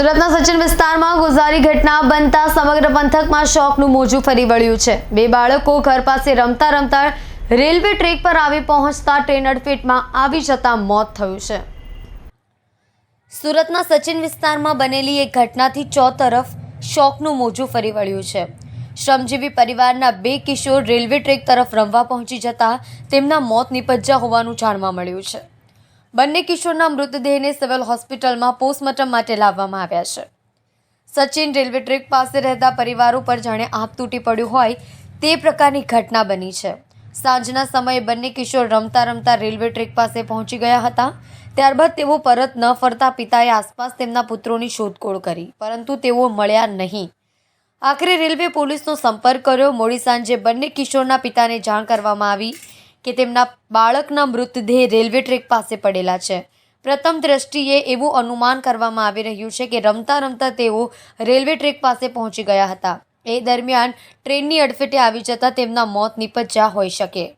સુરતના સચિન વિસ્તારમાં ગુજારી ઘટના બનતા સમગ્ર પંથકમાં શોકનું મોજું ફરી વળ્યું છે. બે બાળકો ઘર પાસે રમતા રમતા રેલવે ટ્રેક પર આવી પહોંચતા ટ્રેન અડફેટમાં આવી જતા મોત થયું છે. સુરતના સચિન વિસ્તારમાં બનેલી એક ઘટનાથી ચોતરફ શોકનું મોજું ફરી વળ્યું છે. શ્રમજીવી પરિવારના બે કિશોર રેલવે ટ્રેક તરફ રમવા પહોંચી જતા તેમના મોત નિપજ્યા હોવાનું જાણવા મળ્યું છે. બંને કિશોરના મૃતદેહને સિવિલ હોસ્પિટલમાં પોસ્ટમોર્ટમ માટે લાવવામાં આવ્યા છે. સચિન રેલવે ટ્રેક પાસે રહેતા પરિવારો ઉપર જાણે આંખ તૂટી પડ્યું હોય તે પ્રકારની ઘટના બની છે. સાંજના સમયે બંને કિશોર રમતા રમતા રેલવે ટ્રેક પાસે પહોંચી ગયા હતા. ત્યારબાદ તેઓ પરત ન ફરતા પિતાએ આસપાસ તેમના પુત્રોની શોધખોળ કરી, પરંતુ તેઓ મળ્યા નહીં. આખરે રેલવે પોલીસનો સંપર્ક કર્યો. મોડી સાંજે બંને કિશોરના પિતાને જાણ કરવામાં આવી. કે તેમના બાળકના મૃતદેહ રેલવે ટ્રેક પાસે પડેલા છે. પ્રથમ દ્રષ્ટિએ એવું અનુમાન કરવામાં આવી રહ્યું છે કે રમતા રમતા તેઓ રેલવે ટ્રેક પાસે પહોંચી ગયા હતા. એ દરમિયાન ટ્રેનની અડફેટે આવી જતા તેમના મોત નિપજ્યા હોઈ શકે.